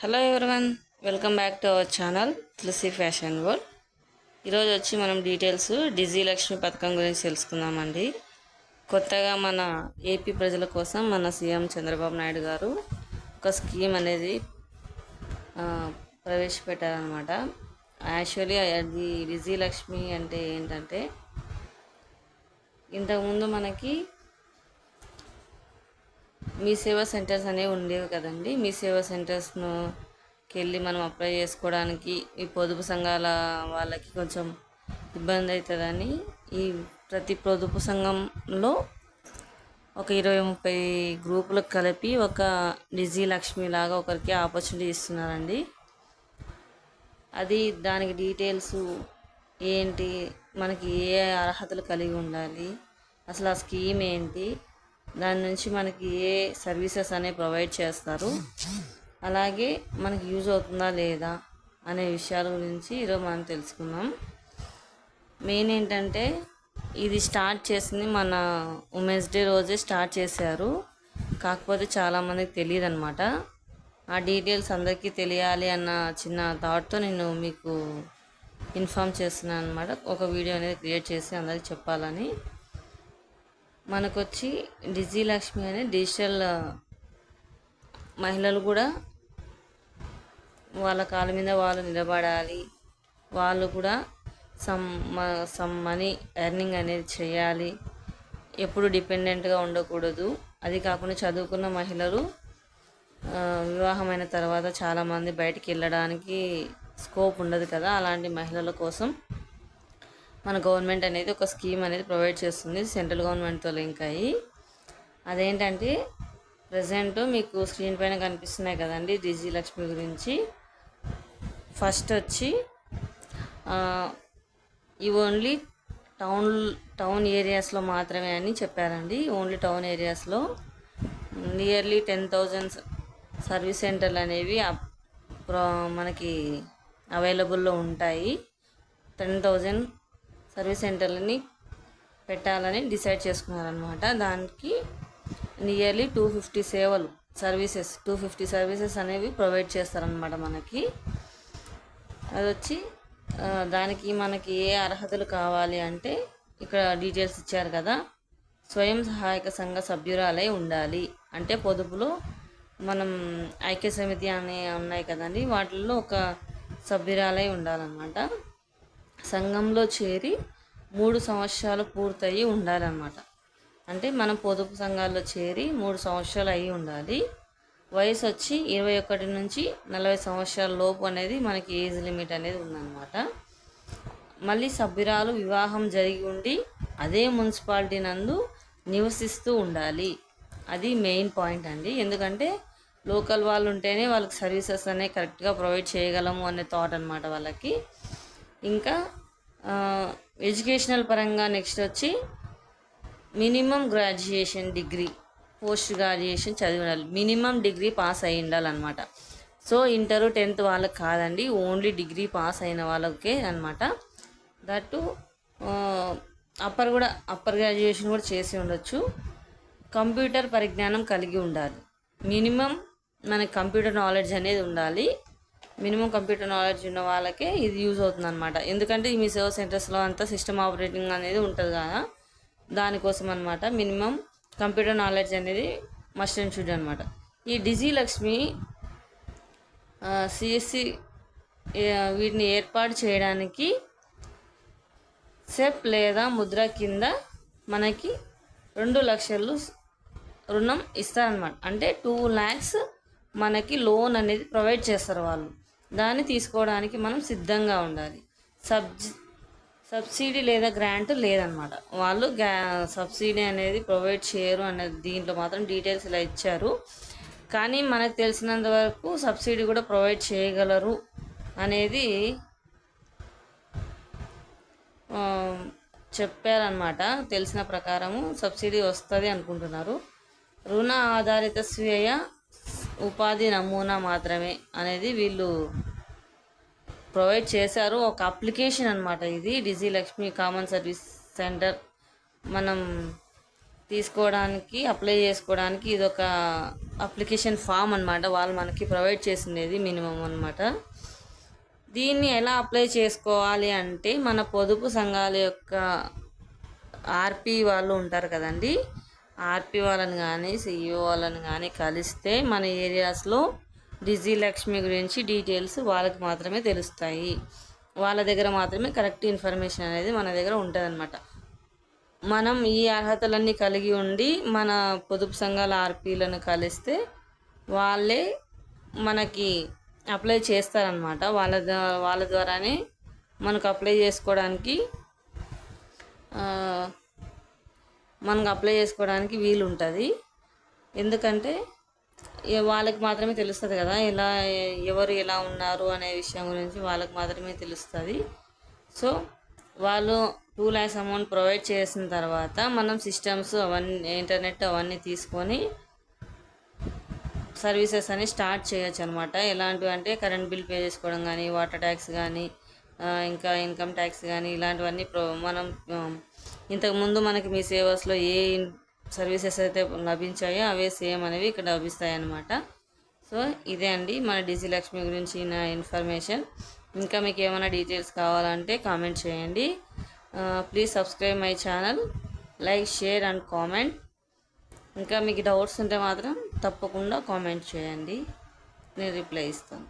Hello everyone welcome back to our channel Tulasi fashion world ఈరోజు వచ్చి మనం details Digi Lakshmi పథకం గురించి తెలుసుకుందామండి. కొత్తగా మన ఏపీ ప్రజల కోసం మన సీఎం చంద్రబాబు నాయుడు గారు ఒక స్కీమ్ అనేది ప్రవేశపెట్టారనమాట యాక్చువల్లీ అది డిజీ లక్ష్మి అంటే ఏంటంటే ఇంతకుముందు మనకి మీ సేవా సెంటర్స్ అనేవి ఉండేవి కదండి. మీ సేవా సెంటర్స్ను వెళ్ళి మనం అప్లై చేసుకోవడానికి ఈ పొదుపు సంఘాల వాళ్ళకి కొంచెం ఇబ్బంది అవుతుందని ఈ ప్రతి పొదుపు సంఘంలో ఒక ఇరవై ముప్పై గ్రూపులకు కలిపి ఒక డిజీ లక్ష్మి లాగా ఒకరికి ఆపర్చునిటీ ఇస్తున్నారండి. అది దానికి డీటెయిల్స్ ఏంటి మనకి ఏ అర్హతలు కలిగి ఉండాలి అసలు ఆ స్కీమ్ ఏంటి దాని నుంచి మనకి ఏ సర్వీసెస్ అనేవి ప్రొవైడ్ చేస్తారు. అలాగే మనకి యూజ్ అవుతుందా లేదా అనే విషయాల గురించి ఈరోజు మనం తెలుసుకుందాం. మెయిన్ ఏంటంటే ఇది స్టార్ట్ చేసింది మన ఉమెన్స్ డే రోజే స్టార్ట్ చేశారు. కాకపోతే చాలామందికి తెలియదు అనమాట ఆ డీటెయిల్స్ అందరికీ తెలియాలి అన్న చిన్న థాట్తో నేను మీకు ఇన్ఫామ్ చేస్తున్నాను అనమాట ఒక వీడియో అనేది క్రియేట్ చేసి అందరికి చెప్పాలని. మనకొచ్చి డిజీ లక్ష్మి అనే డిజిటల్ మహిళలు కూడా వాళ్ళ కాళ్ళ మీద వాళ్ళు నిలబడాలి. వాళ్ళు కూడా సమ్ సమ్ మనీ ఎర్నింగ్ అనేది చేయాలి. ఎప్పుడు డిపెండెంట్గా ఉండకూడదు. అది కాకుండా చదువుకున్న మహిళలు వివాహమైన తర్వాత చాలామంది బయటికి వెళ్ళడానికి స్కోప్ ఉండదు కదా అలాంటి మహిళల కోసం. మన గవర్నమెంట్ అనేది ఒక స్కీమ్ అనేది ప్రొవైడ్ చేస్తుంది. సెంట్రల్ గవర్నమెంట్తో లింక్ అయ్యి. అదేంటంటే ప్రజెంట్ మీకు స్క్రీన్ పైన కనిపిస్తున్నాయి కదండి డిజీ లక్ష్మి గురించి. ఫస్ట్ వచ్చి ఇవి ఓన్లీ టౌన్ టౌన్ ఏరియాస్లో మాత్రమే అని చెప్పారండి. ఓన్లీ టౌన్ ఏరియాస్లో నియర్లీ టెన్ థౌజండ్ సర్వీస్ సెంటర్లు అనేవి అప్- మనకి అవైలబుల్లో ఉంటాయి. టెన్ థౌజండ్ సర్వీస్ సెంటర్లని పెట్టాలని డిసైడ్ చేసుకున్నారనమాట దానికి నియర్లీ టూ ఫిఫ్టీ సేవలు సర్వీసెస్ టూ ఫిఫ్టీ సర్వీసెస్ అనేవి ప్రొవైడ్ చేస్తారనమాట మనకి. అది వచ్చి దానికి మనకి ఏ అర్హతలు కావాలి అంటే ఇక్కడ డీటెయిల్స్ ఇచ్చారు కదా స్వయం సహాయక సంఘ సభ్యురాలై ఉండాలి. అంటే పొదుపులో మనం ఐక్య సమితి అనే ఉన్నాయి కదండి వాటిల్లో ఒక సభ్యురాలై ఉండాలన్నమాట. సంఘంలో చేరి మూడు సంవత్సరాలు పూర్తయి ఉండాలన్నమాట. అంటే మనం పొదుపు సంఘాల్లో చేరి మూడు సంవత్సరాలు అయి ఉండాలి. వయసు వచ్చి ఇరవై ఒకటి నుంచి నలభై సంవత్సరాల లోపు అనేది మనకి ఏజ్ లిమిట్ అనేది ఉందన్నమాట. మళ్ళీ సభ్యురాలు వివాహం జరిగి ఉండి అదే మున్సిపాలిటీ నందు నివసిస్తూ ఉండాలి. అది మెయిన్ పాయింట్ అండి. ఎందుకంటే లోకల్ వాళ్ళు ఉంటేనే వాళ్ళకి సర్వీసెస్ అనేవి కరెక్ట్గా ప్రొవైడ్ చేయగలము అనే థాట్ అనమాట వాళ్ళకి. ఇంకా ఎడ్యుకేషనల్ పరంగా నెక్స్ట్ వచ్చి minimum graduation degree post graduation చదివి ఉండాలి మినిమం డిగ్రీ పాస్ అయి ఉండాలన్నమాట. సో ఇంటర్ టెన్త్ వాళ్ళకి కాదండి ఓన్లీ డిగ్రీ పాస్ అయిన వాళ్ళకే అనమాట దట్టు అప్పర్ కూడా అప్పర్ గ్రాడ్యుయేషన్ కూడా చేసి ఉండొచ్చు. కంప్యూటర్ పరిజ్ఞానం కలిగి ఉండాలి. మినిమం మనకి కంప్యూటర్ నాలెడ్జ్ అనేది ఉండాలి. మినిమం కంప్యూటర్ నాలెడ్జ్ ఉన్న వాళ్ళకే ఇది యూజ్ అవుతుంది అనమాట ఎందుకంటే ఈ మీ సేవ సెంటర్స్లో అంతా సిస్టమ్ ఆపరేటింగ్ అనేది ఉంటుంది కదా. దానికోసం అనమాట మినిమం కంప్యూటర్ నాలెడ్జ్ అనేది మస్ట్ అండ్ షుడ్ అనమాట ఈ డిజీ లక్ష్మి సిఎస్సి వీటిని ఏర్పాటు చేయడానికి సెప్ లేదా ముద్ర కింద మనకి రెండు లక్షలు రుణం ఇస్తారనమాట అంటే టూ ల్యాక్స్ మనకి లోన్ అనేది ప్రొవైడ్ చేస్తారు వాళ్ళు. దాన్ని తీసుకోవడానికి మనం సిద్ధంగా ఉండాలి. సబ్జి సబ్సిడీ లేదా గ్రాంట్ లేదనమాట. వాళ్ళు గ్యా సబ్సిడీ అనేది ప్రొవైడ్ చేయరు అనేది దీంట్లో మాత్రం డీటెయిల్స్ ఇలా ఇచ్చారు. కానీ మనకు తెలిసినంత వరకు సబ్సిడీ కూడా ప్రొవైడ్ చేయగలరు అనేది చెప్పారనమాట. తెలిసిన ప్రకారము సబ్సిడీ వస్తుంది అనుకుంటున్నారు. రుణ ఆధారిత స్వీయ ఉపాధి నమూనా మాత్రమే అనేది వీళ్ళు ప్రొవైడ్ చేశారు. ఒక అప్లికేషన్ అనమాట ఇది. Digi Lakshmi common service center. మనం తీసుకోవడానికి అప్లై చేసుకోవడానికి ఇది ఒక అప్లికేషన్ ఫామ్ అనమాట వాళ్ళు మనకి ప్రొవైడ్ చేసిండేది మినిమం అన్నమాట. దీన్ని ఎలా అప్లై చేసుకోవాలి అంటే మన పొదుపు సంఘాల యొక్క ఆర్పి వాళ్ళు ఉంటారు కదండి ఆర్పి వాళ్ళని కానీ సిఇఓ వాళ్ళని కానీ కలిస్తే మన ఏరియాస్లో డిజీ లక్ష్మి గురించి డీటెయిల్స్ వాళ్ళకి మాత్రమే తెలుస్తాయి. వాళ్ళ దగ్గర మాత్రమే కరెక్ట్ ఇన్ఫర్మేషన్ అనేది మన దగ్గర ఉంటుందన్నమాట. మనం ఈ అర్హతలన్నీ కలిగి ఉండి మన పొదుపు సంఘాల ఆర్పీలను కలిస్తే వాళ్ళే మనకి అప్లై చేస్తారనమాట వాళ్ళ వాళ్ళ ద్వారానే మనకు అప్లై చేసుకోవడానికి మనకు అప్లై చేసుకోవడానికి వీలు ఉంటుంది ఎందుకంటే వాళ్ళకి మాత్రమే తెలుస్తుంది కదా ఎలా ఎవరు ఎలా ఉన్నారు అనే విషయం గురించి వాళ్ళకి మాత్రమే తెలుస్తుంది. సో వాళ్ళు టూ ల్యాక్స్ అమౌంట్ ప్రొవైడ్ చేసిన తర్వాత మనం సిస్టమ్స్ అవన్నీ ఇంటర్నెట్ అవన్నీ తీసుకొని సర్వీసెస్ అని స్టార్ట్ చేయొచ్చు అనమాట ఎలాంటివి అంటే కరెంట్ బిల్ పే చేసుకోవడం కానీ వాటర్ ట్యాక్స్ కానీ ఇంకా ఇన్కమ్ ట్యాక్స్ కానీ ఇలాంటివన్నీ ప్రో మనం ఇంతకుముందు మనకి మీ సేవర్స్లో ఏ సర్వీసెస్ అయితే లభించాయో అవే సేమ్ అనేవి ఇక్కడ లభిస్తాయన్నమాట. సో ఇదే అండి మన డిజిలక్ష్మి గురించి నా ఇన్ఫర్మేషన్. ఇంకా మీకు ఏమైనా డీటెయిల్స్ కావాలంటే కామెంట్ చేయండి. Please subscribe my channel like share and comment. ఇంకా మీకు డౌట్స్ ఉంటే మాత్రం తప్పకుండా కామెంట్ చేయండి. నేను రిప్లై ఇస్తాను.